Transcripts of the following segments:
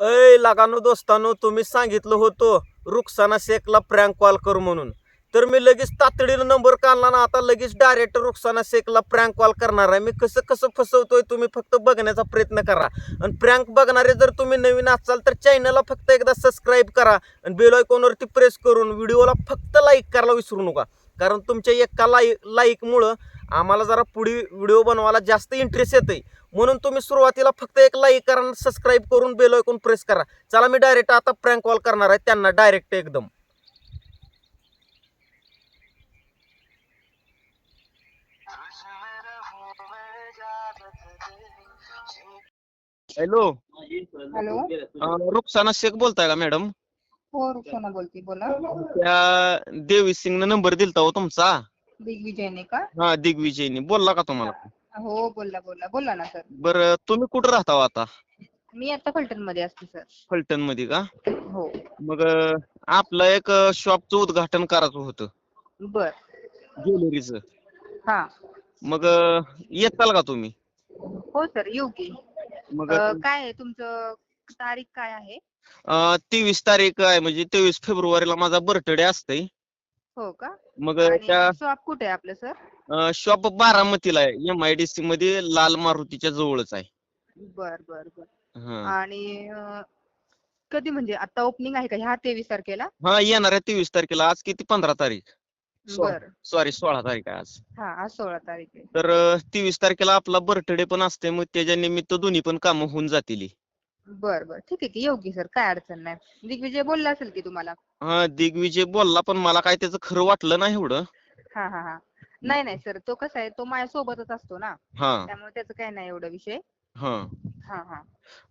अय लागानो दोस्तानो तुम्ही सांगितलं होतं रुक्साना शेखला प्रँक कॉल कर म्हणून. तर मी लगेच तातडीनं नंबर काढला ना आता लगेच डायरेक्ट रुक्साना शेखला प्रँक कॉल करणार आहे. मी कसं कसं फसवतोय तुम्ही फक्त बघण्याचा प्रयत्न करा. आणि प्रँक बघणारे जर तुम्ही नवीन असाल तर चॅनलला फक्त एकदा सबस्क्राईब करा आणि बेल आयकॉनवरती प्रेस करून व्हिडिओला फक्त लाईक करायला विसरू नका. कारण तुमच्या एका लाईक लाईकमुळं आम्हाला जरा पुढे व्हिडिओ बनवायला जास्त इंटरेस्ट येते म्हणून तुम्ही सुरुवातीला फक्त एक लाईक करा आणि सबस्क्राईब करून बेल ऐकून प्रेस करा. चला मी डायरेक्ट आता प्रँक कॉल करणार आहे त्यांना डायरेक्ट एकदम. हॅलो. हॅलो. रुक्साना शेख बोलताय का मॅडम हो रुक्षाना बोलते बोला. त्या देवी सिंगनं नंबर दिलता हो तुमचा. दिग्विजयने का? हा दिग्विजयनी. बोलला का तुम्हाला? हो बोलला बोलला. बोला ना सर. बरं तुम्ही कुठं राहता हो आता? मी आता फलटणमध्ये असते सर. फलटणमध्ये का? हो. मग आपलं एक शॉपचं उद्घाटन करायचं होतं. बर. ज्वेलरीचं. हा. मग येताल का तुम्ही? हो सर. येऊ की. मग काय आहे तुमचं तारीख काय आहे? तेवीस तारीख आहे. म्हणजे तेवीस फेब्रुवारीला माझा बर्थडे असतंय. हो का? मग त्या शॉप कुठे आहे आपलं सर शॉप बारामतीला आहे. एम आय डी सी मध्ये लाल मारुतीच्या जवळच आहे. बर बर बर. हा. आणि अं, कधी म्हणजे आता ओपनिंग आहे का ह्या तेवीस तारखेला? हा येणाऱ्या तेवीस तारखेला. आज किती? पंधरा तारीख. सोळा. बर. सॉरी सोळा तारीख आहे आज. हा आज सोळा तारीख आहे. तर तेवीस तारखेला आपला बर्थडे पण असते मग त्याच्या निमित्त दोन्ही पण कामं होऊन जातील. बर बर. ठीक आहे की. येऊ की सर. काय अडचण नाही. दिग्विजय बोलला असेल की तुम्हाला? हा दिग्विजय बोलला पण मला काय त्याचं खरं वाटलं नाही एवढं. हा हा हा. नाही नाही सर. तो कसा आहे तो माझ्या सोबतच असतो ना. हा. त्यामुळे त्याचं काही नाही एवढा विषय. हा. हा हा.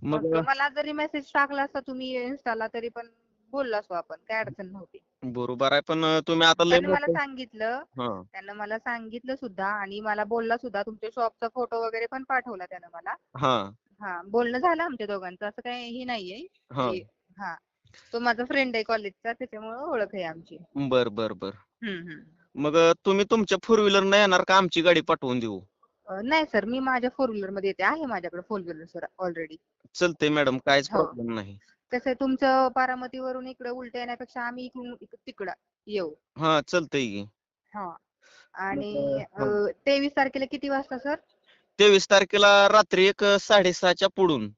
मग मग मला जरी मेसेज टाकला असता तुम्ही इन्स्टाला तरी पण बोललो असतो आपण. काय अडचण नव्हती. बरोबर आहे पण तुम्ही आता लय त्याने मला मोठं- सांगितलं. हा. त्यानं मला सांगितलं सुद्धा आणि मला बोलला सुद्धा. तुमच्या शॉपचा फोटो वगैरे पण पाठवला त्यानं मला. हा. हा बोलणं झालं आमच्या दोघांचं असं काही हे नाहीये. हा. की हा तो माझा फ्रेंड आहे कॉलेजचा त्याच्यामुळे ओळख आहे आमची. बर बर बर. हम्म हम्म मग अं, तुम्ही तुमच्या फोर व्हीलर न येणार का आमची गाडी पाठवून देऊ? अं, नाही सर मी माझ्या फोर व्हीलरमध्ये येते. आहे माझ्याकडे फोर व्हीलर सर ऑलरेडी चलतंय मॅडम काहीच हो. प्रॉब्लेम नाही. कसं आहे तुमचं बारामतीवरून इकडे उलट येण्यापेक्षा आम्ही इकडून इक- तिकडं येऊ. हा चलतंय की. हा. आणि मग, तेवीस तारखेला किती वाजता सर? तेवीस तारखेला रात्री एक साडेसहाच्या पुढून.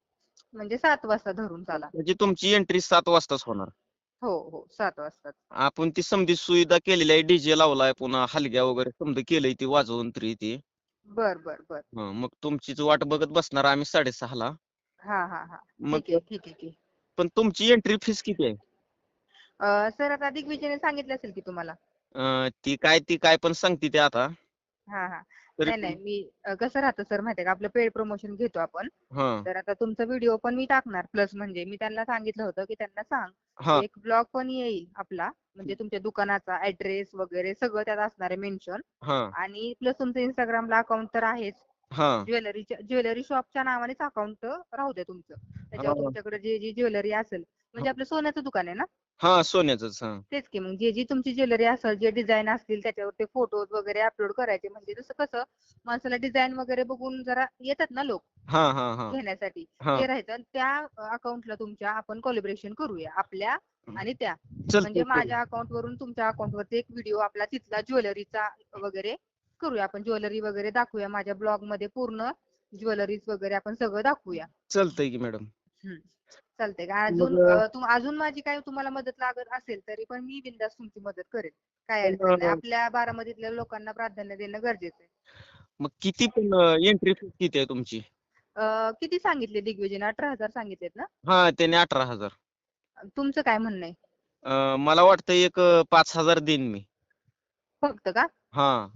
म्हणजे सात वाजता धरून चाला. म्हणजे तुमची एंट्री सात वाजताच होणार. हो हो सात वाजता आपण ती समधी सुविधा केलेली आहे. डीजे लावलाय पुन्हा हलग्या वगैरे समजा केलंय ती वाजवून तरी ती. बर बर बर. हं, मग तुमचीच वाट बघत बसणार आम्ही साडेसहाला. हा हा हा. मग ठीक आहे ठीक आहे की पण तुमची एंट्री फीस किती आहे? सर आता दिग्विजयने सांगितलं असेल की तुम्हाला. अं, ती काय ती काय पण सांगते ते आता. हा हा. नाही नाही. मी अं, कसं राहतं सर माहितीये का? आपलं पेड प्रमोशन घेतो आपण. हा. तर आता तुमचा व्हिडिओ पण मी टाकणार. प्लस म्हणजे मी त्यांना सांगितलं होतं की त्यांना सांग हा. एक ब्लॉग पण येईल आपला. म्हणजे तुमच्या दुकानाचा ऍड्रेस वगैरे सगळं त्यात असणार आहे मेन्शन हा. आणि प्लस तुमचं इंस्टाग्रामला अकाउंट तर आहेच. हा. ज्वेलरीच्या ज्वेलरी शॉपच्या नावानेच अकाउंट राहू दे तुमचं. त्याच्यावर हा. तुमच्याकडे जे जी ज्वेलरी असेल. म्हणजे आपलं सोन्याचं दुकान आहे ना? हा सोन्याचंच हा. तेच की मग जे जी तुमची ज्वेलरी असेल जे डिझाईन असतील त्याच्यावर ते फोटोज वगैरे अपलोड करायचे म्हणजे जसं कसं माणसाला डिझाईन वगैरे बघून जरा येतात ना लोक हा हा हा. घेण्यासाठी हा. ते राहायचं आणि त्या अकाउंटला तुमच्या आपण कोलॅबरेशन करूया आपल्या आणि त्या. म्हणजे. माझ्या अकाउंट वरून तुमच्या अकाउंट वरती एक व्हिडिओ आपला तिथला ज्वेलरीचा वगैरे करूया आपण ज्वेलरी वगैरे दाखवूया माझ्या ब्लॉगमध्ये पूर्ण ज्वेलरीज वगैरे आपण सगळं दाखवूया. चलतंय की मॅडम. चालतंय. का अजून मग, अं, तुम- अजून माझी काय तुम्हाला मदत लागत असेल तरी पण मी बिंदास तुमची मदत करेन. काय पण, अडचण नाही. अं, आपल्या बारामतीतल्या लोकांना प्राधान्य देणं गरजेचं आहे. मग किती पण एंट्री फीस किती आहे तुमची? अं, किती सांगितले दिग्विजयने? अठरा हजार सांगितलेत ना? हा त्याने अठरा हजार. तुमचं काय म्हणणं आहे? अं, मला वाटतं एक अं, पाच हजार देईन मी. फक्त का? हा.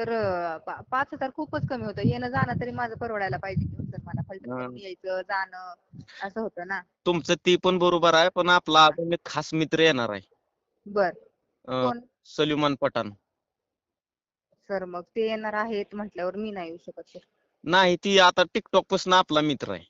तर पा- पाच हजार खूपच कमी होतं. येणं जाणं तरी माझं परवडायला पाहिजे की सर मला फलटणवरून यायचं जाणं असं होतं ना. तुमचं ते पण बरोबर आहे पण आपला अजून एक खास मित्र येणार आहे. बर. अं, कोण? पठाण. सर मग ते येणार आहेत म्हटल्यावर मी नाही येऊ शकत सर. नाही ती आता टिकटॉकपासून आपला मित्र आहे.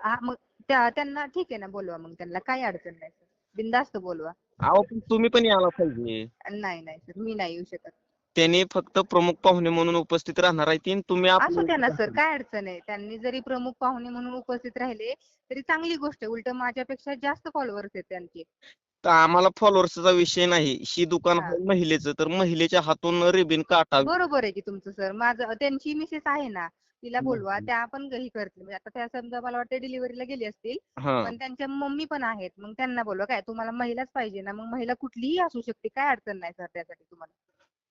हा मग त्या त्यांना ठीक आहे ना बोलवा मग. त्यांना काही अडचण नाही सर. बिंदास्त बोलवा. अहो पण तुम्ही पण यायला पाहिजे. नाही नाही सर. मी नाही येऊ शकत. त्यांनी फक्त प्रमुख पाहुणे म्हणून उपस्थित राहणार आहे तीन तुम्ही असू द्या ना सर काय अडचण आहे? त्यांनी जरी प्रमुख पाहुणे म्हणून उपस्थित राहिले तरी चांगली गोष्ट आहे. उलट माझ्यापेक्षा जास्त फॉलोअर्स आहेत त्यांचे. तर आम्हाला फॉलोअर्सचा विषय नाही. ही दुकान हा. आहे महिलेचं. तर महिलेच्या हातून रिबिन काटावी बरोबर आहे की तुमचं सर. माझं त्यांची मिसेस आहे ना तिला बोलवा. त्या पण ही करतील. म्हणजे आता त्या समजा मला वाटतं डिलिव्हरीला गेली असतील हा. पण त्यांच्या मम्मी पण आहेत. मग त्यांना बोलवा. काय? तुम्हाला महिलाच पाहिजे ना. मग महिला कुठलीही असू शकते. काय अडचण नाही सर त्यासाठी तुम्हाला.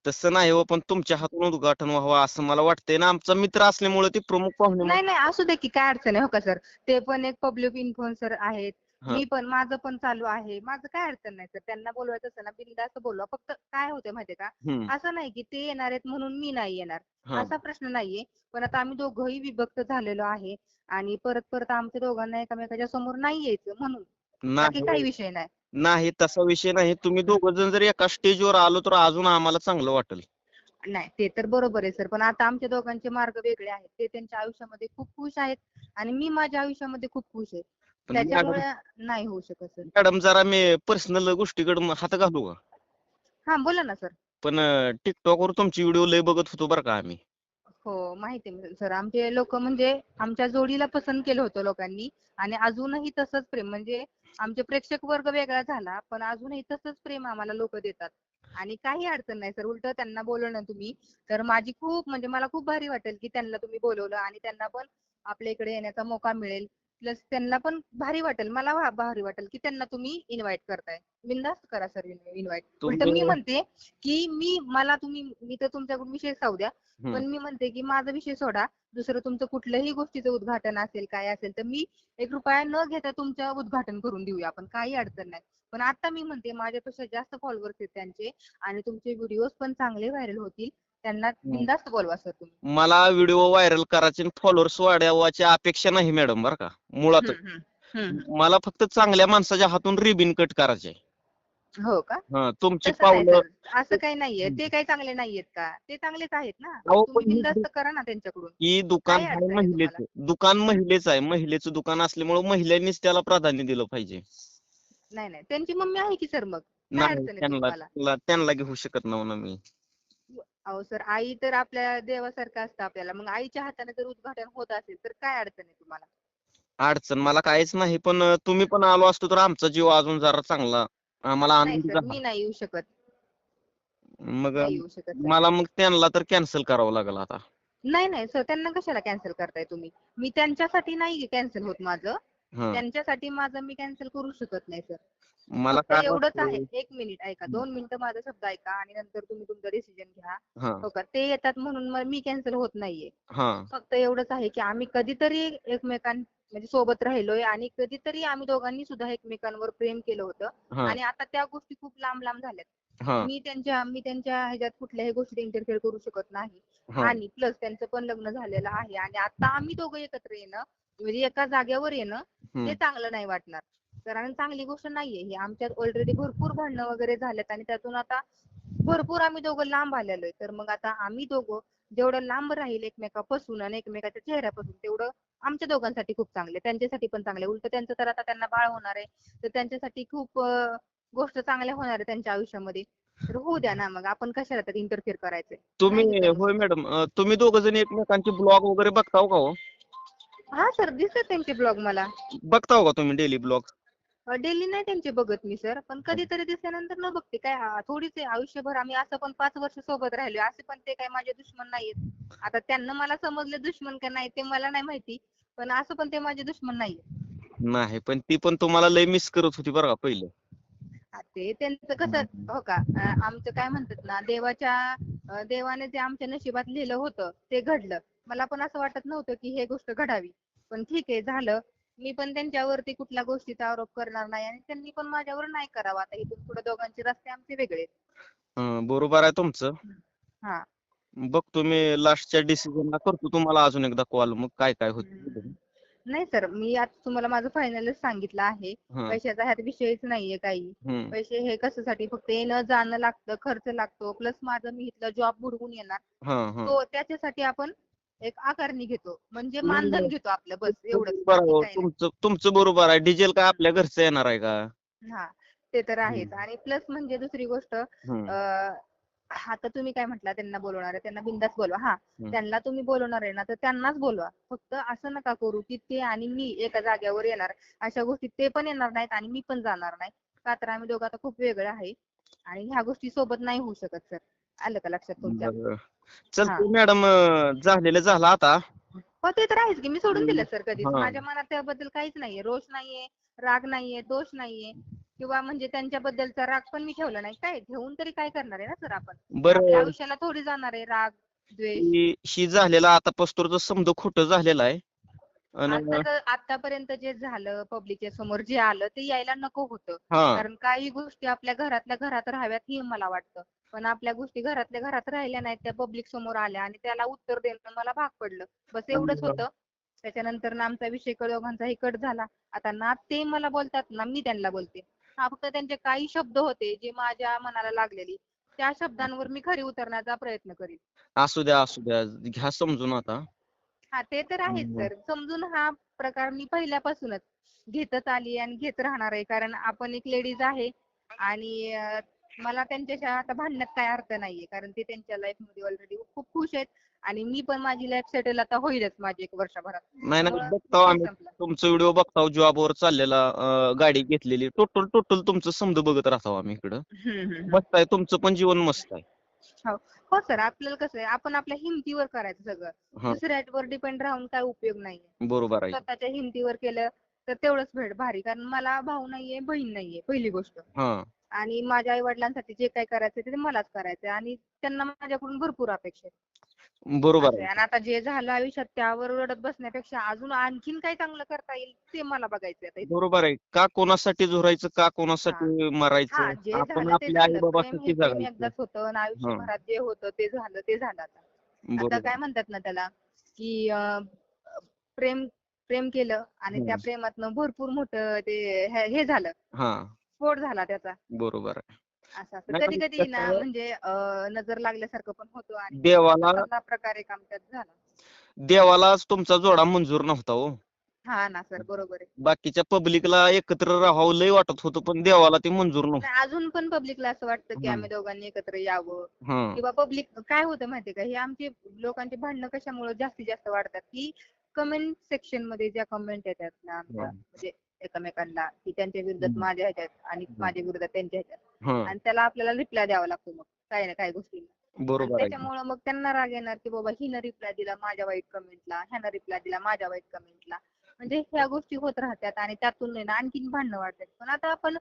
तसं नाही हो पण तुमच्या हातून उद्घाटन व्हावं असं मला वाटतंय ना. आमचा मित्र असल्यामुळे ते प्रमुख पाहुणे नाही नाही असू दे की काय अडचण आहे हो का सर? ते पण एक पब्लिक इन्फ्लुएन्सर आहेत. हा. मी पण माझं पण चालू आहे. माझं काय अडचण नाही सर? त्यांना बोलवायचं असेल ना बिनधास्त बोलवा. फक्त काय होते माहितीये का? हम्म, असं नाही की ते येणार आहेत म्हणून मी नाही येणार. हा. असा प्रश्न नाहीये. पण आता आम्ही दोघंही विभक्त झालेलो आहे आणि परत परत आमच्या दोघांना एकमेकाच्या समोर नाही यायचं म्हणून. बाकी काही विषय नाही. नाही तसा विषय नाही. तुम्ही दोघ जण जर एका स्टेजवर आलो तर अजून आम्हाला चांगलं वाटेल. नाही ते तर बरोबर आहे सर. पण आता आमच्या दोघांचे मार्ग वेगळे आहेत. ते त्यांच्या आयुष्यामध्ये खूप खुश आहेत आणि मी माझ्या आयुष्यामध्ये खूप खुश आहे. पण त्याच्यामुळे नाही होऊ शकत सर. मॅडम जरा मी पर्सनल गोष्टीकडे हात घालू का? हा बोला ना सर. पण टिकटॉक वर तुमची व्हिडिओ लय बघत होतो बरं का आम्ही. हो माहिती आहे सर. आमचे लोक म्हणजे आमच्या जोडीला पसंत केलं होतं लोकांनी आणि अजूनही तसंच प्रेम. म्हणजे आमचे प्रेक्षक वर्ग वेगळा झाला पण अजूनही तसंच प्रेम आम्हाला लोक देतात. आणि काही अडचण नाही सर उलट त्यांना बोलवलं तुम्ही तर माझी खूप म्हणजे मला खूप भारी वाटेल की त्यांना तुम्ही बोलवलं आणि त्यांना पण आपल्या इकडे येण्याचा मौका मिळेल. प्लस त्यांना पण भारी वाटेल मला भारी वाटेल की त्यांना तुम्ही इन्व्हाइट करताय. बिनधास्त करा सर इन्व्हाइट उलट मी म्हणते की मी मला तुम्ही मी तर तुमच्याकडून विषय जाऊ द्या हम्म. पण मी म्हणते की माझा विषय सोडा दुसरं तुमचं कुठल्याही गोष्टीचं उद्घाटन असेल काय असेल तर मी एक रुपया न घेता तुमचं उद्घाटन करून देऊया. आपण काही अडचण नाही. पण आता मी म्हणते माझ्यापेक्षा जास्त फॉलोअर्स आहेत त्यांचे आणि तुमचे व्हिडिओज पण चांगले व्हायरल होतील. त्यांना बिनधास्त बोलवा सर तुम्ही. मला व्हिडिओ व्हायरल करायचे फॉलोअर्स वाढवायची अपेक्षा नाही मॅडम बरं का. मुळात हम्म, हम्म, हम्म. मला फक्त चांगल्या माणसाच्या हातून रिबिन कट करायचे. हो का? हा तुमची तसं नाही पावलं सर असं काही नाहीये. ते काही चांगले नाहीयेत का? ते चांगलेच आहेत ना. अहो, तुम्ही हे बिनधास्त करा ना त्यांच्याकडून. ही दुकान काय आहे अडचण आहे महिलेचं दुकान महिलेचं आहे. महिलेचं दुकान असल्यामुळे महिलांनीच त्याला प्राधान्य दिलं पाहिजे. नाही नाही. त्यांची मम्मी आहे की सर मग? काय नाही अडचण आहे त्यांना तुम्हाला? त्यांना- त्यांना घेऊ शकत नव्हतं मी. अहो सर आई तर आपल्या देवासारखं असतं आपल्याला. मग आईच्या हाताने जर उद्घाटन होत असेल तर काय अडचण आहे तुम्हाला? अडचण मला काहीच नाही. पण अं, तुम्ही पण आलो असतो तर आमचा जीव अजून जरा चांगला आम्हाला नाही आनंद सर मी नाही येऊ शकत. मग नाही येऊ शकत. मला मग त्यांना तर कॅन्सल करावं लागेल आता. नाही नाही सर त्यांना कशाला कॅन्सल करताय तुम्ही? मी त्यांच्यासाठी नाही कॅन्सल होत माझं. हा. त्यांच्यासाठी माझं मी कॅन्सल करू शकत नाही सर. मला फक्त काय एवढंच वाटतंय- आहे. एक मिनिट ऐका. दोन मिनिटं माझा शब्द ऐका आणि नंतर तुम्ही तुमचा डिसिजन घ्या. हा. हो का? ते येतात म्हणून मग मी कॅन्सल होत नाहीये. हा. फक्त एवढंच आहे की आम्ही कधीतरी एकमेकां म्हणजे सोबत राहिलोय आणि कधीतरी आम्ही दोघांनी सुद्धा एकमेकांवर प्रेम केलं होतं. आणि आता त्या गोष्टी खूप लांब लांब झाल्यात. मी त्यांच्या मी त्यांच्या ह्याच्यात कुठल्याही गोष्टीत इंटरफेअर करू शकत नाही. आणि प्लस त्यांचं पण लग्न झालेलं आहे. आणि आता आम्ही दोघं एकत्र येणं म्हणजे एका जागेवर येणं. ते चांगलं नाही वाटणार. कारण चांगली गोष्ट नाहीये ही. आमच्यात ऑलरेडी भरपूर भांडणं वगैरे झालेत आणि त्यातून आता भरपूर आम्ही दोघं लांब आलेलो आहे. तर मग आता आम्ही दोघं जेवढं लांब राहील एकमेकापासून आणि एकमेकाच्या चेहऱ्यापासून तेवढं आमच्या दोघांसाठी खूप चांगले त्यांच्यासाठी पण चांगले. उलट त्यांचं तर आता त्यांना बाळ होणार आहे तर त्यांच्यासाठी खूप गोष्ट चांगल्या होणार आहे त्यांच्या आयुष्यामध्ये. तर होऊ द्या ना मग आपण कशाला तर इंटरफेअर करायचंय? तुम्ही होय. मॅडम तुम्ही दोघ जण एकमेकांचे ब्लॉग वगैरे बघताव का हो? हा सर दिसतात त्यांचे ब्लॉग मला. बघताव का तुम्ही डेली ब्लॉग डेली नाही त्यांचे बघत मी सर पण कधीतरी दिसल्यानंतर न बघते. काय आ, थोडीच आहे आयुष्यभर आम्ही असं पण पाच वर्ष सोबत राहिलो. असे पण ते काय माझे दुश्मन नाहीयेत. आता त्यांना मला समजले दुश्मन का नाही ते मला नाही माहिती. पण असं पण ते माझे दुश्मन नाहीये नाही पण ती पण तुम्हाला लय मिस करत होती बरं का पहिलं. ते त्यांचं कसं हो का अ, आमचं काय म्हणतात ना देवाच्या अ, देवाने जे आमच्या नशिबात लिहिलं होतं ते घडलं. मला पण असं वाटत नव्हतं की हे गोष्ट घडावी. पण ठीक आहे झालं. मी पण त्यांच्यावरती कुठल्या गोष्टीचा आरोप करणार नाही आणि त्यांनी पण माझ्यावर नाही करावा. आता इथून पुढे दोघांचे रस्ते आमचे वेगळे आहेत. हं, बरोबर आहे तुमचं. हा. बघतो मी लास्टच्या डिसिजनला करतो. तुम्हाला अजून एकदा कॉल मग काय काय होत नाही सर मी आता तुम्हाला माझं फायनलच सांगितलं आहे. पैशाचा ह्यात विषयच नाहीये काही. पैसे हे कशासाठी? फक्त येणं जाणं लागतं खर्च लागतो. प्लस माझं मी इथला जॉब बुडवून येणार. तो त्याच्यासाठी आपण एक आकारणी घेतो. म्हणजे मानधन. घेतो आपलं बस एवढंच. बरोबर बाकी. काही नाही. तुमचं तुमचं बरोबर आहे. डिझेल काय आपल्या घरचं येणार आहे का? हा ते तर आहेच. आणि प्लस म्हणजे दुसरी गोष्ट हं, अं, आता तुम्ही काय म्हटला त्यांना बोलवणार आहे त्यांना बिंदास बोलवा. हा हम्म. त्यांना तुम्ही बोलवणार आहे ना तर त्यांनाच बोलवा. फक्त असं नका करू की ते आणि मी एका जागेवर येणार. अशा गोष्टी ते पण येणार नाहीत आणि मी पण जाणार नाही. का तर आम्ही दोघं आता खूप वेगळं आहे. आणि ह्या गोष्टी सोबत नाही होऊ शकत सर. आलं का लक्षात तुमच्या? बरं. चल. मॅडम झालेलं झालं आता. हो ते तर आहेच की मी सोडून दिलं सर कधीच. हा. माझ्या मनात त्याबद्दल काहीच नाहीये. रोष नाहीये राग नाहीये दोष नाहीये. किंवा म्हणजे त्यांच्याबद्दलचा राग पण मी ठेवला नाही. काय ठेवून तरी काय करणार आहे ना सर आपण? आपल्या बरं आयुष्याला थोडी जाणार आहे राग द्वेष. ही ही झालेला आता पस्तूरचं समज खोटं झालेलं आहे. आणि आता आतापर्यंत जे झालं पब्लिकच्या समोर जे आलं ते यायला नको होतं. हा. कारण काही गोष्टी आपल्या घरातल्या घरात राहाव्यात हे मला वाटतं. पण आपल्या गोष्टी घरातल्या घरात राहिल्या नाहीत त्या पब्लिक समोर आल्या आणि त्याला उत्तर देणं मला भाग पडलं. बस एवढंच. होतं. त्याच्यानंतर ना आमचा विषय दोघांचाही कट झाला. आता ना ते मला बोलतात ना मी त्यांना बोलते. हा फक्त त्यांचे काही शब्द होते जे माझ्या मनाला लागलेली. त्या शब्दांवर मी खरी उतरण्याचा प्रयत्न करीन. असू द्या असू द्या. घ्या समजून आता. हा ते तर आहेच. सर. समजून हा प्रकार मी पहिल्यापासूनच घेतच आली आणि घेत राहणार आहे. कारण आपण एक लेडीज आहे आणि मला त्यांच्याशी आता भांडण्यात काय अर्थ नाहीये कारण ते त्यांच्या लाईफमध्ये ऑलरेडी खूप खुश आहेत आणि मी पण माझी लाईफ सेटल आता होईलच माझी एक वर्षभरात. नाही नाही बघताव विषय आम्ही. संपला. तुमचं व्हिडिओ बघताव जॉबवर चाललेला अं, गाडी घेतलेली. टोटल टोटल तुमचं समज बघत राहताव आम्ही इकडं. हम्म, हम्म, हम्म. मस्त आहे तुमचं पण जीवन मस्त आहे. हो सर आपल्याला कसं आहे आपण आपल्या हिमतीवर करायचं सगळं. हा. दुसऱ्यावर डिपेंड राहून काय उपयोग नाहीये. बरोबर आहे. स्वतःच्या हिमतीवर केलं तर तेवढंच भेट भारी. कारण मला भाऊ नाहीये बहीण नाहीये पहिली गोष्ट. हा. आणि माझ्या आई वडिलांसाठी जे काही करायचं ते मलाच करायचंय आणि त्यांना माझ्याकडून भरपूर अपेक्षा आहेत. बरोबर असं आहे. आहे. आणि आता जे झालं आयुष्यात त्यावर रडत बसण्यापेक्षा अजून आणखीन काय चांगलं करता येईल ते मला बघायचंय आता. बरोबर आहे. का कोणासाठी झोरायचं का कोणासाठी हा. मरायचं? जे आपण झालं ते आपल्या आई झालं प्रेम बाबासाठी हे प्रेम जगायचं. एकदाच होतं आणि आयुष्यभरात जे होतं ते झालं ते झालं आता. आता बरोबर. काय म्हणतात ना त्याला की अं, प्रेम प्रेम केलं आणि त्या हम्म. प्रेमातनं भरपूर मोठं ते हे हे झालं. हा. स्फोट झाला त्याचा. बरोबर आहे. असं नाही, कधी पण कधी ना कसं- म्हणजे अं, नजर लागल्यासारखं पण होतं आणि देवाला प्रकारे काम त्यात झाला. देवालाच तुमचा जोडा मंजूर नव्हता हो. हा ना सर बरोबर आहे. बाकीच्या पब्लिकला एकत्र राहावं लय वाटत होतं पण देवाला ते मंजूर नव्हतं. नाही, अजून पण पब्लिकला असं वाटतं की हम्म. आम्ही दोघांनी एकत्र यावं. हा. किंवा पब्लिक काय होतं माहितीये का? हे आमचे लोकांचे भांडणं कशामुळे जास्तीत जास्त वाढतात की कमेंट सेक्शनमध्ये ज्या कमेंट येतात ना आमच्या. म्हणजे एकमेकांना की त्यांच्या विरोधात. माझ्या ह्याच्यात आणि. माझ्या विरोधात त्यांच्या ह्याच्यात. आणि त्याला आपल्याला रिप्लाय द्यावा लागतो मग काही ना काही गोष्टींना. बरोबर आहे त्याच्यामुळे मग त्यांना राग येणार की बाबा हिनं रिप्लाय दिला माझ्या वाईट कमेंटला ह्यानं रिप्लाय दिला माझ्या वाईट कमेंटला म्हणजे ह्या गोष्टी होत राहतात आणि त्यातून आहे ना आणखीन भांडणं वाढतात. पण आता आपण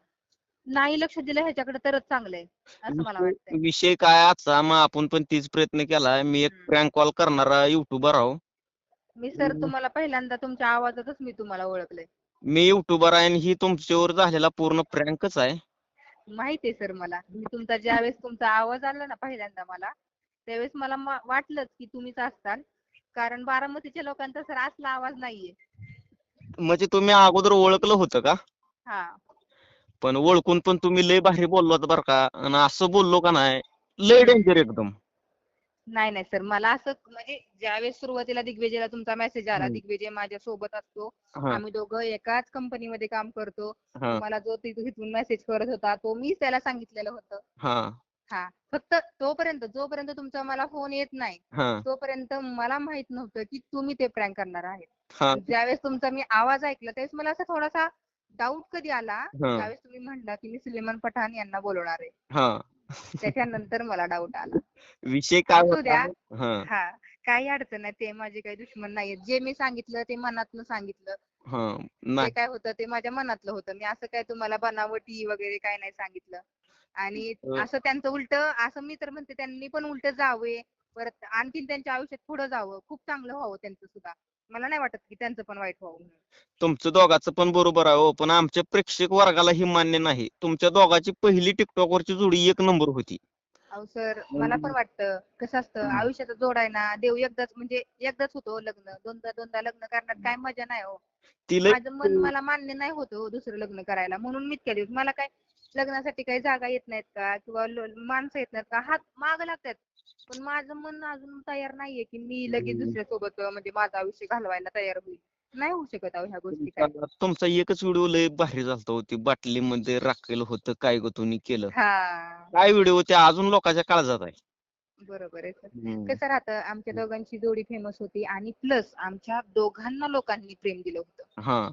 नाही लक्ष दिलं ह्याच्याकडे तरच चांगलं आहे असं मला वाटतंय. विषय काय आजचा? मग आपण पण तीच प्रयत्न केलाय. मी एक हम्म. प्रँक कॉल करणारा युट्यूबर आहो. मी सर. तुम्हाला पहिल्यांदा तुमच्या आवाजातच मी तुम्हाला ओळखलंय. मी युट्यूबर आहे आणि ही तुमच्यावर झालेला पूर्ण प्रँकच आहे. माहिती आहे सर मला. मी तुमचा ज्यावेळेस तुमचा आवाज आला ना पहिल्यांदा मला त्यावेळेस मला मा- वाटलंच की तुम्हीच असताल. कारण बारामतीच्या लोकांचा सर असला आवाज नाहीये. म्हणजे तुम्ही अगोदर ओळखलं होतं का? हा. पण ओळखून पण तुम्ही लय भारी बोललात बरं का. आणि असं बोललो का नाही लय डेंजर एकदम. नाही नाही सर. मला असं म्हणजे ज्यावेळेस सुरुवातीला दिग्विजयला तुमचा मेसेज आला हम्म. दिग्विजय माझ्या सोबत असतो. हा. आम्ही दोघं एकाच कंपनीमध्ये काम करतो. हा. मला जो तिथून मेसेज करत होता तो मीच त्याला सांगितलेलं होतं. हा. हा. फक्त तोपर्यंत जोपर्यंत तुमचा मला फोन येत नाही हा. तोपर्यंत मला माहीत नव्हतं की तुम्ही ते प्रँक करणार आहे हा. ज्यावेळेस तुमचा मी आवाज ऐकला त्यावेळेस मला असा थोडासा डाऊट कधी आला हा. त्यावेळेस तुम्ही म्हणला की मी सुलेमान पठाण यांना बोलवणार आहे. हा. त्याच्यानंतर मला डाऊट आला. विषय काय असू होता? द्या. हा. हा. काही अडचण नाही ते माझे काही दुश्मन नाहीयेत जे मी सांगितलं ते मनातनं सांगितलं. हा. जे नाही. काय होतं ते माझ्या मनातलं होतं. मी असं काय तुम्हाला बनावटी वगैरे काय नाही सांगितलं. आणि अ- असं त्यांचं उलट असं मी तर म्हणते त्यांनी पण उलट जावे. परत आणखीन त्यांच्या आयुष्यात पुढे जावं. खूप चांगलं व्हावं त्यांचं सुद्धा. मला नाही वाटत की त्यांचं पण वाईट व्हावं म्हणून. तुमचं दोघांचं पण बरोबर आहे हो पण आमच्या प्रेक्षक वर्गाला ही मान्य नाही. तुमच्या दोघांची पहिली टिकटॉक वरची जोडी एक नंबर होती. अहो सर मला पण. वाटतं. कसं असतं हम्म. आयुष्यात जोडाय ना देव एकदाच म्हणजे एकदाच होतो लग्न. दोनदा दोनदा लग्न करण्यात काय मजा नाही हो. माझं मन मला मान्य नाही होत हो दुसरं लग्न करायला. म्हणून मीच केली मला काय लग्नासाठी काही जागा येत नाहीत का? किंवा माणसं येत नाहीत का? हात माग लागतात. पण माझं मन अजून तयार नाहीये की मी लगेच. दुसऱ्या सोबत म्हणजे माझं आयुष्य घालवायला तयार होईल. नाही होऊ शकत अहो ह्या गोष्टी काय तुमचा एकच व्हिडिओ लय भारी झालता होती बाटलीमध्ये राखेल होतं काय ग तुम्ही केलं. हा. काय व्हिडिओ ते अजून लोकांच्या काळजात आहे. बरोबर आहे सर. हम्म. कसं राहतं आमच्या दोघांची जोडी फेमस होती आणि प्लस आमच्या दोघांना लोकांनी प्रेम दिलं होतं. हा.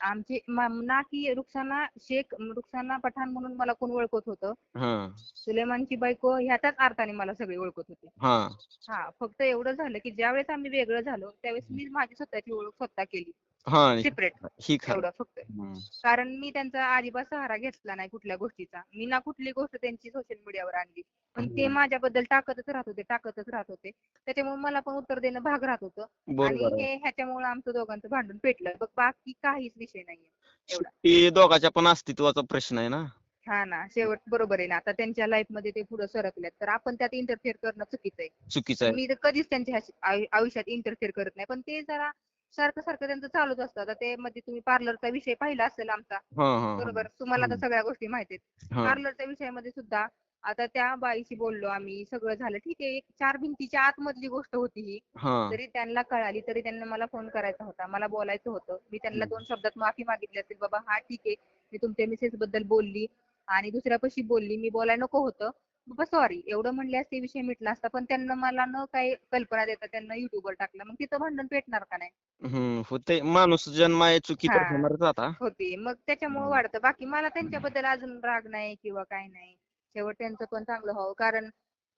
आमचे ना की रुक्साना शेख रुक्साना पठाण म्हणून मला कोण ओळखत होतं? हा. सुलेमानची बायको ह्याच्याच अर्थाने मला सगळे ओळखत होते. हा. हा फक्त एवढं झालं की ज्यावेळेस आम्ही वेगळं झालो त्यावेळेस मी माझी स्वतःची ओळख स्वतः केली. हा सेपरेट ही खरं एवढं फक्त. हम्म. कारण मी त्यांचा अजिबात सहारा घेतला नाही कुठल्या गोष्टीचा. मी ना कुठली गोष्ट त्यांची सोशल मीडियावर आणली. पण ते हम्म. माझ्याबद्दल टाकतच राहत होते टाकतच राहत होते. त्याच्यामुळे मला पण उत्तर देणं भाग राहत होतं. आणि बरोबर आहे. हे ह्याच्यामुळे आमचं दोघांचं भांडण पेटलं. बघ बाकी काहीच विषय नाहीये. एवढा. ते दोघाच्या पण अस्तित्वाचा प्रश्न आहे ना? हा ना शेवट बरोबर आहे ना. आता त्यांच्या लाईफमध्ये ते पुढे सरकलेत तर आपण त्यात इंटरफेअर करणं चुकीचं आहे. चुकीचं आहे. मी तर कधीच त्यांच्या ह्याशी- आयु- आयुष्यात इंटरफेअर करत नाही. पण ते जरा सारखं सारखं त्यांचं चालूच असतं. आता ते मध्ये तुम्ही पार्लरचा विषय पाहिला असेल आमचा. हा हा बरोबर? तुम्हाला तर हम्म. सगळ्या गोष्टी माहिती आहेत हा पार्लरच्या विषयामध्ये सुद्धा आता त्या बाईशी बोललो आम्ही. सगळं झालं. ठीक आहे. एक चार भिंतीच्या आतमधली गोष्ट होती ही. हा. जरी त्यांना कळाली तरी त्यांना मला फोन करायचा होता. मला बोलायचं होतं. मी त्यांना. दोन शब्दात माफी मागितली असेल. बाबा हा ठीक आहे. मी तुमच्या मिसेस बद्दल बोलली आणि दुसऱ्यापाशी बोलली. मी बोलायला नको होतं. बाबा सॉरी एवढं म्हणले असते विषय मिटला असता पण त्यांना मला न काही कल्पना देता त्यांना युट्यूबवर टाकलं. मग तिथं भांडण पेटणार का नाही? हम्म होते माणूस जन्म आहे चुकी तर. होणारच आता. होती. मग त्याच्यामुळे. वाढतं. बाकी मला त्यांच्याबद्दल अजून राग नाही किंवा काय नाही. शेवट त्यांचं पण चांगलं व्हावं. कारण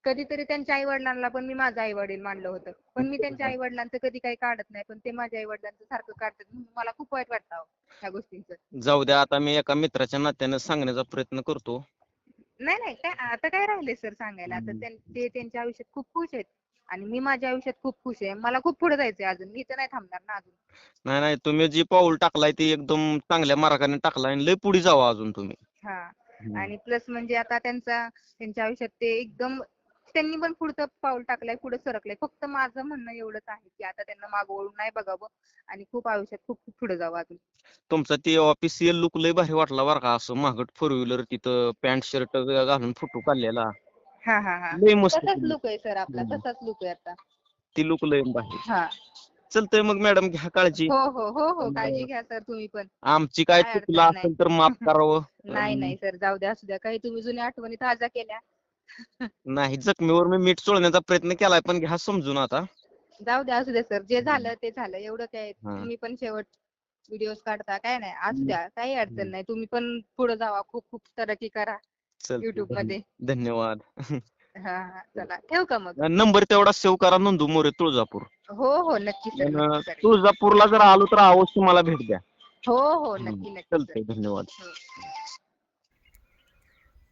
कधीतरी त्यांच्या आई वडिलांना पण मी माझं आई वडील मानलं होतं. पण मी त्यांच्या आई वडिलांचं कधी काही काढत नाही. पण ते माझ्या आई वडिलांचं सारखं काढतात. म्हणून मला खूप वाईट वाटतं अहो, ह्या गोष्टींचं. जाऊ द्या. आता मी एका मित्राच्या नात्याने सांगण्याचा प्रयत्न करतो. नाही नाही काय आता काय राहिले सर सांगायला? आता. त्यां- ते त्यांच्या आयुष्यात खूप खुश आहेत. आणि मी माझ्या आयुष्यात खूप खुश आहे. मला खूप पुढे जायचंय अजून. मी तर नाही थांबणार ना अजून. नाही नाही तुम्ही जे पाऊल टाकलाय ते एकदम चांगल्या मार्गाने टाकलाय आणि लय पुढे जावा अजून तुम्ही. हा. आणि प्लस म्हणजे आता त्यांचा त्यांच्या आयुष्यात ते एकदम त्यांनी पण पुढचं पाऊल टाकलंय पुढे सरकलंय. फक्त माझं म्हणणं एवढंच आहे की आता त्यांना मागं वळून नाही बघावं आणि खूप आयुष्यात खूप खूप पुढे जावं अजून. तुमचा ते ऑफिशियल लुक लय भारी वाटला बरं का असं मागट फोर व्हीलर तिथं पॅन्ट शर्ट घालून फोटो काढलेला. हा हा हा. लय मस्त तसाच लुक आहे सर आपला हम्म. तसाच लुक आहे आता. ती लुक लय भारी. हा. चलतंय मग मॅडम घ्या काळजी. हो हो हो हो. काळजी घ्या सर तुम्ही पण. आमची काय काय चुकलं असेल तर माफ करावं. नाही नाही सर जाऊ द्या असू द्या. काही तुम्ही जुन्या आठवणी ताज्या केल्या. नाही जखमीवर मी मीठ चोळण्याचा प्रयत्न केलाय पण घ्या समजून आता. जाऊ द्या असू द्या सर जे झालं ते झालं. एवढं काय हा. तुम्ही पण शेवट व्हिडिओज काढता काय नाही असू द्या काही. अडचण नाही. तुम्ही पण पुढे जावा खूप खूप तरक्की करा चलतंय. युट्यूबमध्ये. धन्यवाद. हा हा चला. ठेवू का मग? नंबर तेवढा सेव्ह करा नंदू मोरे तुळजापूर. हो हो नक्की सर अन नक्की सर. तुळजापूरला जर आलो तर अवश्य मला भेट द्या. हो हो. नक्की नक्की चालतंय सर धन्यवाद. हो.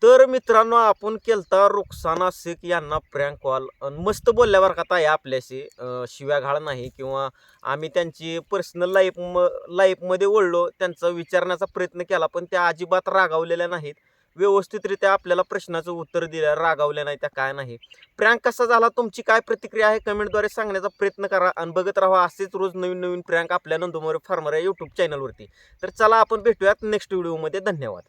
तर मित्रांनो आपण केलता रुक्साना शेख यांना प्रँक कॉल मस्त बोलल्यावर का ताई आपल्याशी. शिव्या घाळ नाही किंवा आम्ही त्यांची पर्सनल लाईफ लाईफमध्ये ओढलो त्यांचा विचारण्याचा प्रयत्न केला पण त्या अजिबात रागावलेल्या नाहीत. व्यवस्थितरित्या आपल्याला प्रश्नाचं उत्तर दिलं रागावल्या नाही त्या काय नाही. प्रँक कसा झाला तुमची काय प्रतिक्रिया आहे कमेंटद्वारे सांगण्याचा प्रयत्न करा आणि बघत राहा असेच रोज नवीन नवीन प्रँक आपल्या नंदुमोरे फार्मर या यूट्यूब चॅनलवरती तर चला आपण भेटूयात नेक्स्ट व्हिडिओमध्ये धन्यवाद.